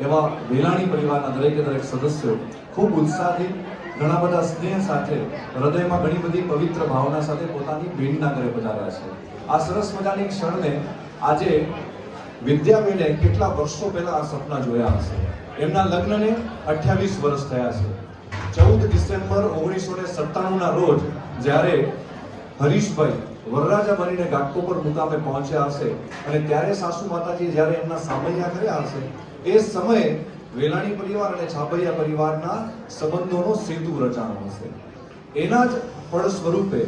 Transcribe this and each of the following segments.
એવા વેલાણી પરિવારના દરેકે દરેક સદસ્યો ખૂબ ઉત્સાહથી ઘણા બધા સ્નેહ સાથે હૃદયમાં ઘણી બધી પવિત્ર ભાવના સાથે પોતાની બેનના ઘરે પધાર્યા છે. આ સરસ મજાની ક્ષણને આજે વિદ્યાબેને કેટલા વર્ષો પહેલા આ સપના જોયા હશે. એમના લગ્નને અઠ્યાવીસ વર્ષ થયા છે. ચૌદ ડિસેમ્બર ઓગણીસો ને સત્તાણુંના રોજ જ્યારે હરીશભાઈ વરરાજા બનીને ઘાટકો પર મુકામે પહોંચ્યા હશે અને ત્યારે સાસુ માતાજી જ્યારે એમના સામૈયા કર્યા હશે, એ સમયે વેલાણી પરિવાર અને છાપૈયા પરિવારના સંબંધોનો સેતુ રચાણો હશે. એના જ ફળ સ્વરૂપે,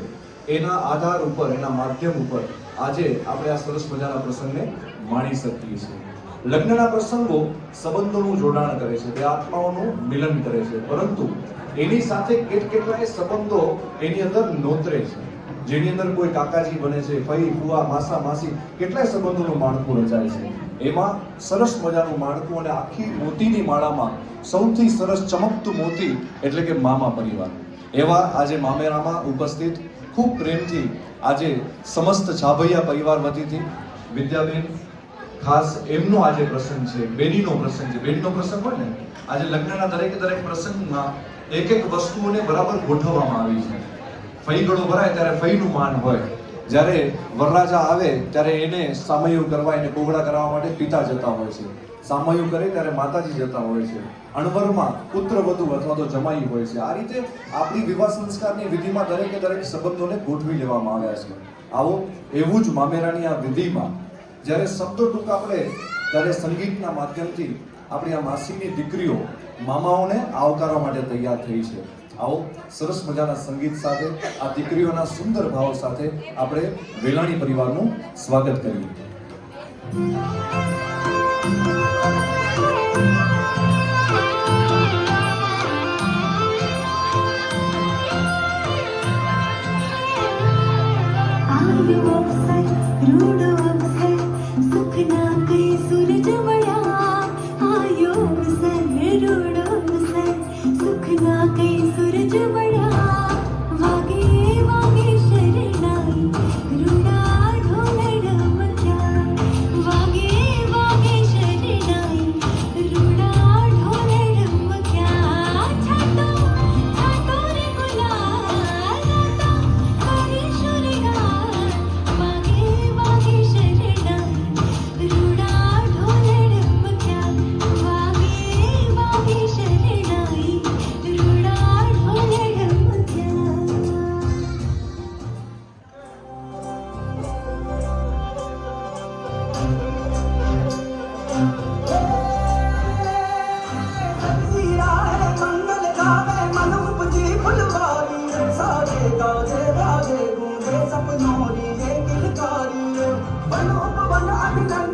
એના આધાર ઉપર, એના માધ્યમ ઉપર આજે આપણે આ સરસ મજાના પ્રસંગને માણી શકીએ છીએ. લગ્નના પ્રસંગો સંબંધોનું જોડાણ કરે છે, તે આત્માઓનું મિલન કરે છે, પરંતુ એની સાથે કેટ કેટલાય સંબંધો એની અંદર નોતરે છે. જેની અંદર કોઈ કાકાજી બને છે, ફઈ, ફુવા, માસા, માસી, કેટલાય સંબંધોનું માળખું રચાય છે. એમાં સરસ મજાનું માળખું અને આખી મોતીની માળામાં સૌથી સરસ ચમકતું મોતી એટલે કે મામા પરિવાર. એવા આજે મામેરામાં ઉપસ્થિત ખૂબ પ્રેમથી આજે સમસ્ત છાભૈયા પરિવાર વતીથી વિદ્યાબેન, ખાસ એમનો આજે પ્રસંગ છે, બેનીનો પ્રસંગ છે. બેનનો પ્રસંગ હોય ને, આજે લગ્નના દરેક દરેક પ્રસંગમાં એક એક વસ્તુઓને બરાબર ગોઠવવામાં આવી છે. ફઈ ગળો ભરાય ત્યારે ફઈનું માન હોય. જ્યારે વરરાજા આવે ત્યારે એને સામયું કરવા, એને કોગળા કરવા માટે પિતા જતા હોય છે. સામયું કરે ત્યારે માતાજી જતા હોય છે. અણવરમાં પુત્ર વધુ અથવા તો જમાઈ હોય છે. આ રીતે આપણી વિવાહ સંસ્કારની વિધિમાં દરેકે દરેક સંબંધોને ગોઠવી લેવામાં આવ્યા છે. આવો, એવું જ મામેરાની આ વિધિમાં જ્યારે શબ્દો ટૂંક આપણે, ત્યારે સંગીતના માધ્યમથી આપણી આ માસીની દીકરીઓ મામાઓને આવકારવા માટે તૈયાર થઈ છે. આવો, સરસ મજાના સંગીત સાથે, આ દીકરીઓના સુંદર ભાવ સાથે આપણે વેલાણી પરિવારનું સ્વાગત કરીએ. Ano ang kabanahan ng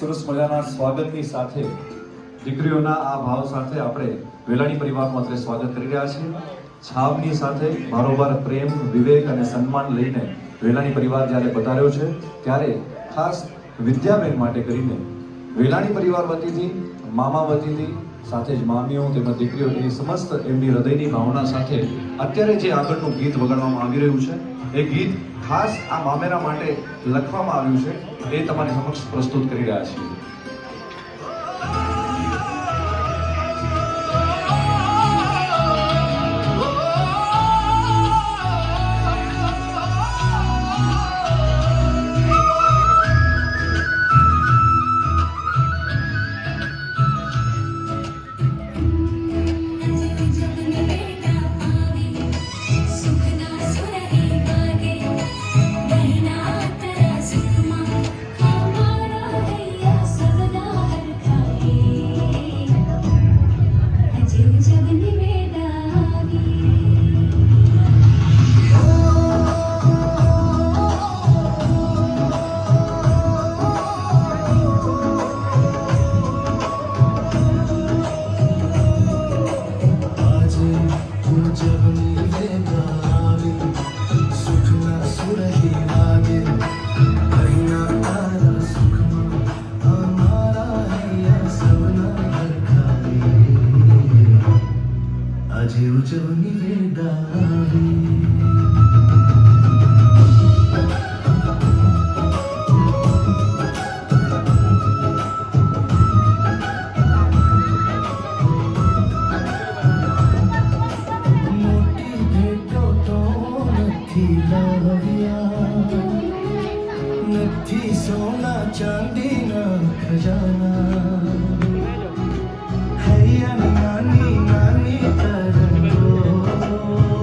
સરસ મજાના સ્વાગતની સાથે દીકરીઓના આ ભાવ સાથે આપણે વેલાણી પરિવારનું અત્રે સ્વાગત કરી રહ્યા છીએ. છાવની સાથે બારોબાર પ્રેમ, વિવેક અને સન્માન લઈને વેલાણી પરિવાર જ્યારે પધાર્યો છે, ત્યારે ખાસ વિદ્યાબેન માટે કરીને વેલાણી પરિવાર વતીથી, મામા વતીથી, સાથે જ મામીઓ તેમજ દીકરીઓ એની સમસ્ત એમની હૃદયની ભાવના સાથે અત્યારે જે આગળનું ગીત વગાડવામાં આવી રહ્યું છે, એ ગીત ખાસ આ મામેરા માટે લખવામાં આવ્યું છે. એ તમારી સમક્ષ પ્રસ્તુત કરી રહ્યા છીએ. Oh,